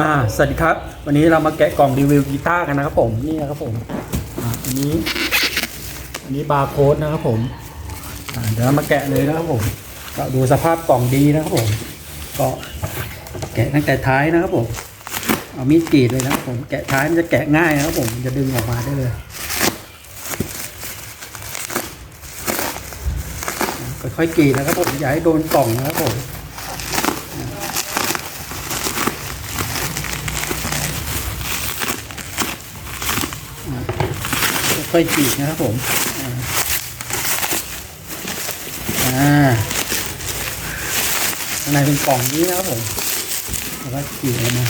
อ่าสวัสดีครับ วันนี้เรามาแกะกล่องรีวิวกีตาร์กันนะครับผมนี่นะครับผมอ่าอันนี้อันนี้บาร์โค้ดนะครับผมอ่าเดี๋ยวเรามาแกะเลยนะครับผมก็ดูสภาพกล่องดีนะครับผม ก็แกะตั้งแต่ท้ายนะครับผมเอามีดกรีดเลยนะครับผมแกะท้ายมันจะแกะง่ายนะครับผมจะดึงออกมาได้เลย ค่อยๆกรีดนะครับผมอย่าให้โดนกล่องนะครับผม ค่อยๆจีกนะครับผมอ่าอ่าข้างในเป็นกล่องนี้นะครับผมแล้วก็จีกออกมา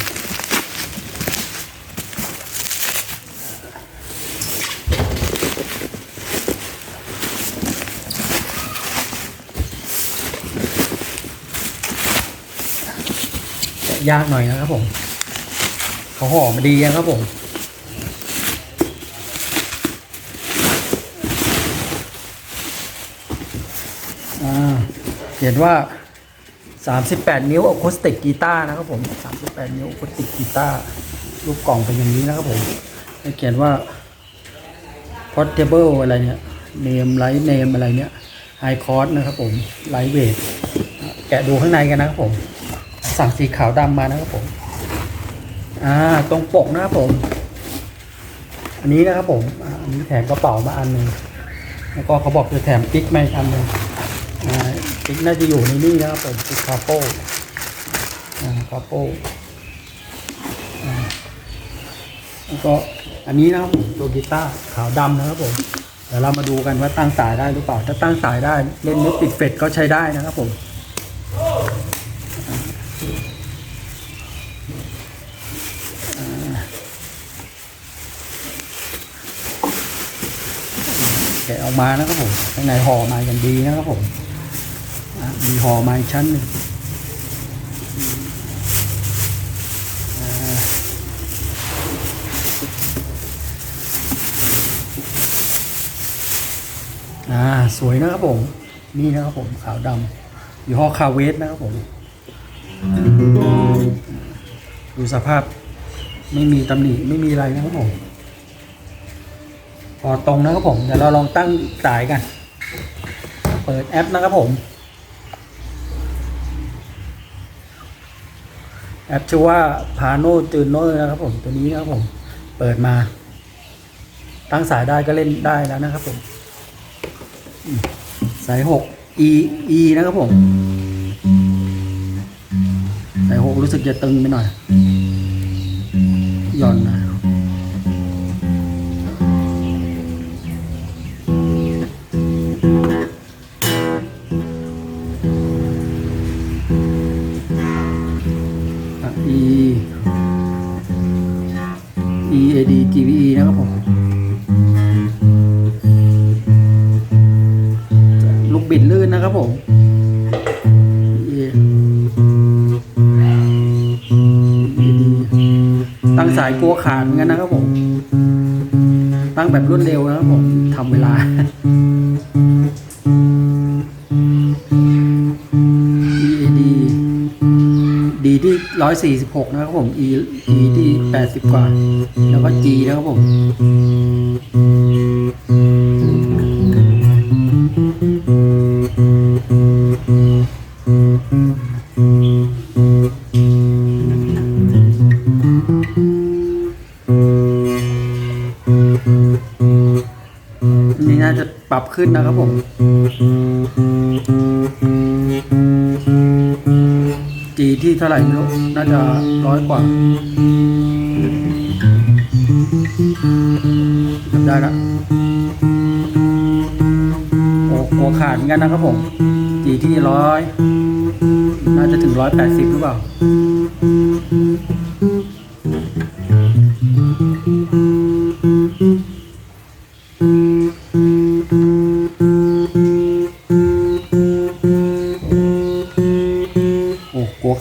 แกะยากหน่อยนะครับผม เขาห่อมาดีนะครับผม เขียนว่า 38 นิ้วอะคูสติกกีตาร์นะครับผม 38 นิ้วอะคูสติกกีตาร์รูปกล่องเป็นอย่างนี้นะครับผมเขียนว่า portable อะไรเนี่ย name light name อะไรเนี่ย high cost นะครับผม light weight แกะดูข้างในกันนะครับผม สั่งสีขาวดำมานะครับผม อ่า ตรงปกนะครับผม อันนี้นะครับผม อันนี้แถมกระเป๋ามาอันหนึ่งแล้วก็เขาบอกจะแถมปิ๊กมาอีกอันหนึ่ง อ่าปิ๊กน่าจะอยู่ในนี่นะครับผมปิ๊กคาโป้อ่าคาโป้แล้วก็อันนี้นะครับผมตัวกีตาร์ขาวดำนะครับผมเดี๋ยวเรามาดูกันว่าตั้งสายได้หรือเปล่า ถ้าตั้งสายได้เล่นไม่ติดเฟดก็ใช้ได้นะครับผมแกะออกมานะครับผมข้างในห่อมาอย่างดีนะครับผม มีห่อมาอีกชั้นหนึ่งอ่า สวยนะครับผม นี่นะครับผม ขาวดำอยี่ห้อคาเวสนะครับผม ดูสภาพ ไม่มีตำหนิ ไม่มีอะไรนะครับผมพอตรงนะครับผม เดี๋ยวเราลองตั้งสายกัน เปิดแอปนะครับผม แอปชื่อว่าพาโนจูโนนะครับผมตัวนี้นะครับผมเปิดมา ตั้งสายได้ก็เล่นได้แล้วนะครับผม สายหก E E นะครับผม สายหกรู้สึกจะตึงไปหน่อยย่อนนะ บิดลื่นนะครับผมตั้งสายกลัวขาดเหมือนกันนะครับผม ตั้งแบบรวดเร็วนะครับผมทำเวลา E A D ดีที่ร้อยสี่สิบหกนะครับผม E E ที่แปดสิบกว่า แล้วก็ G นะครับผม ปรับขึ้นนะครับผมจีที่เท่าไหร่ไม่รู้น่าจะร้อยกว่าจำได้ละโอ้หัวขาดเหมือนกันนะครับผมจีที่ร้อยน่าจะถึงร้อยแปดสิบหรือเปล่า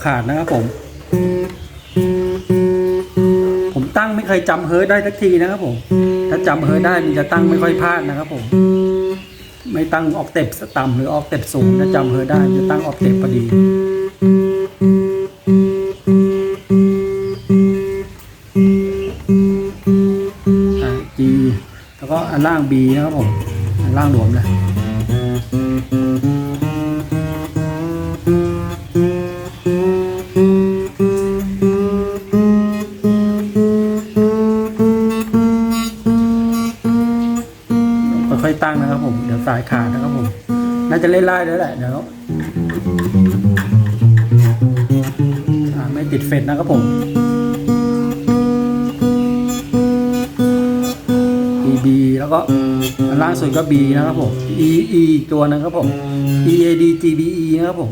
ขาดนะครับผม ผมตั้งไม่เคยจำเฮิร์ตได้สักทีนะครับผม ถ้าจำเฮิร์ตได้มันจะตั้งไม่ค่อยพลาดนะครับผม ไม่ตั้งออกเต็ปต่ำหรือออกเต็ปสูงถ้าจำเฮิร์ตได้จะตั้งออกเต็ปพอดีจีแล้วก็อันล่าง B นะครับผม อันล่างหลวมนะ ค่อยตั้งนะครับ ผมเดี๋ยวสายขาดนะครับผม น่าจะเล่นไล่แล้วแหละเดี๋ยวไม่ติดเฟดนะครับผม E B แล้วก็ล่างสุดก็ B นะครับผม E E ตัวนะครับผม E A D G B E นะครับผม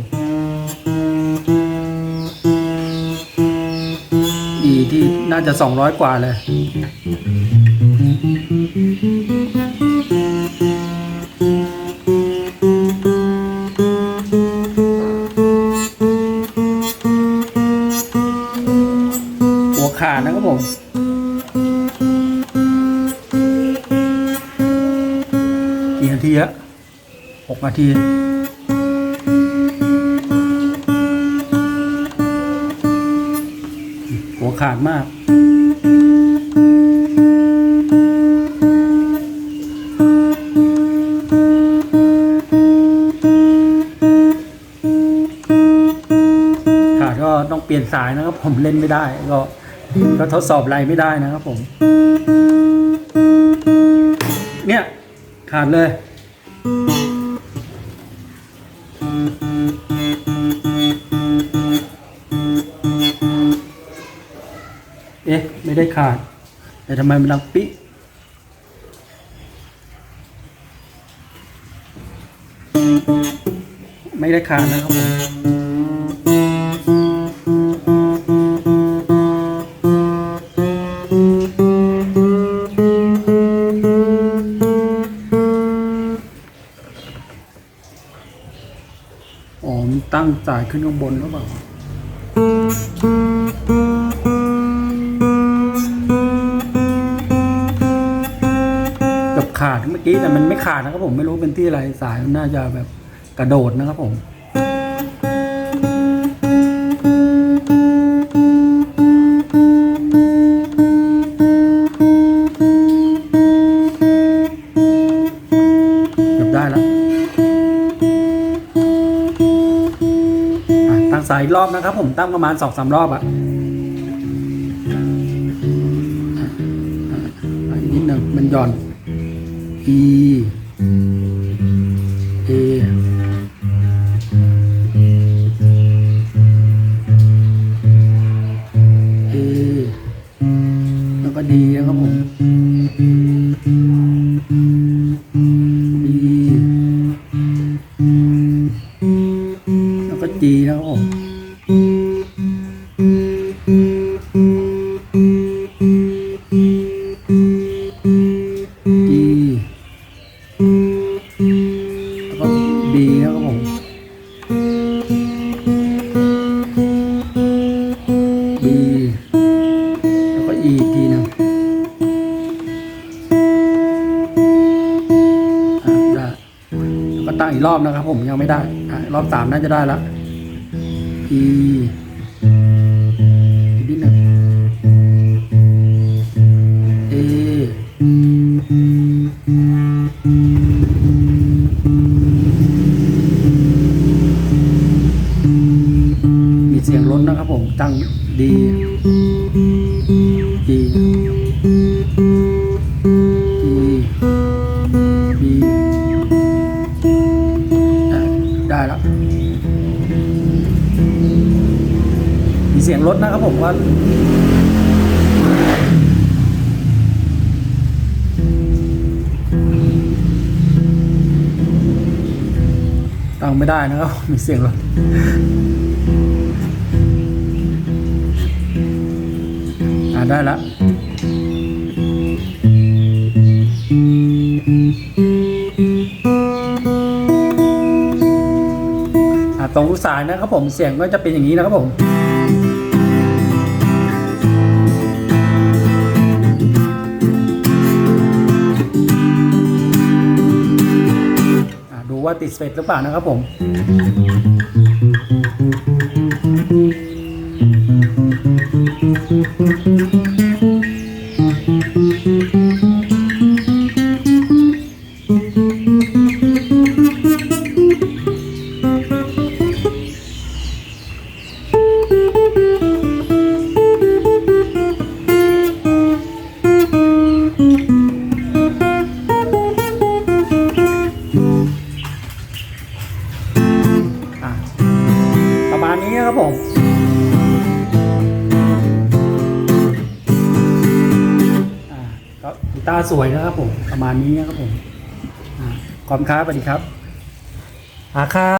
E ที่น่าจะ 200 กว่าเลย ขาดนะครับผมกี่นาทีอะหกนาทีหัวขาดมากขาดก็ต้องเปลี่ยนสายนะครับผมเล่นไม่ได้ก็ ก็ทดสอบอะไรไม่ได้นะครับผม เนี่ยขาดเลย เอ๊ะ ไม่ได้ขาด แต่ทำไมมันดังปิไม่ได้ขาดนะครับผม มันตั้งจ่ายขึ้นข้างบนหรือเปล่าเกับขาดเมื่อกี้แต่มันไม่ขาดนะครับผมไม่รู้เป็นที่อะไรสายมันน่าจะแบบกระโดดนะครับผม สายรอบนะครับ ผมตั้งประมาณสองสามรอบอะ่ะนิดหนึ่งมันหย่อน E A A แล้วก็ดีนะครับผม รอบสามน่าจะได้แล้ว E อีกนิดหนึ่ง A มีเสียงรถนะครับผมตั้งดีดี สียงรถนะครับผมว่าตั้งไม่ได้นะครับ มีเสียงรถอ่าได้และอ่าตรงลูกสายนะครับผมเสียงก็จะเป็นอย่างนี้นะครับผม ว่าติดเฟซหรือเปล่านะครับผมกีต สวยนะครับผม ประมาณนี้นะครับผมขอบคุณครับสวัสดีครับอาค่า